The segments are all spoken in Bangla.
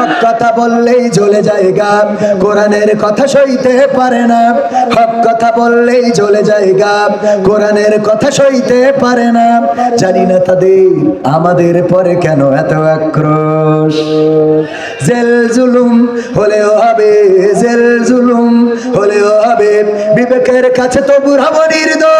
হক কথা বললেই জ্বলে যায় গাম কোরআনের কথা সইতে পারে না। হক কথা বললেই জ্বলে যায় গাম কোরআনের কথা সইতে পারে না। জানি না তাদের আমাদের পরে কেন এত আক্রোশ। জেল জুলুম হলেও হবে, জেল জুলুম হলেও হবে। বিবেকের কাছে তো বুড়াবো নির্দোষ।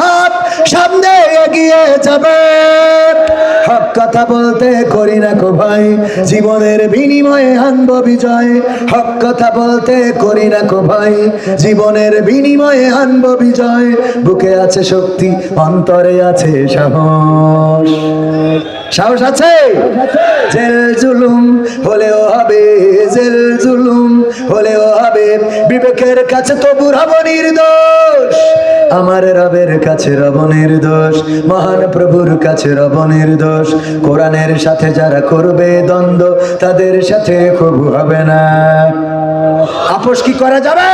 হাত সামনে এগিয়ে যাবে। হক কথা বলতে করি না কো ভাই, জীবনের বিনিময়ে আনব বিজয়। হক কথা বলতে করি না কো ভাই, জীবনের বিনিময়ে আনব বিজয়। বুকে আছে শক্তি, অন্তরে আছে সাহস। সাহস আছে? জেল জুলুম হলেও হবে, জেল জুলুম হলেও হবে। বিবেকের কাছে তবু বুড়াবো নির্দোষ। আমার রবের কাছে রব নির্দোষ, মহান প্রভুর কাছে রব নির্দোষ। কোরআনের সাথে যারা করবে দ্বন্দ্ব, তাদের সাথে খুব হবে না। আপোষ কি করা যাবে?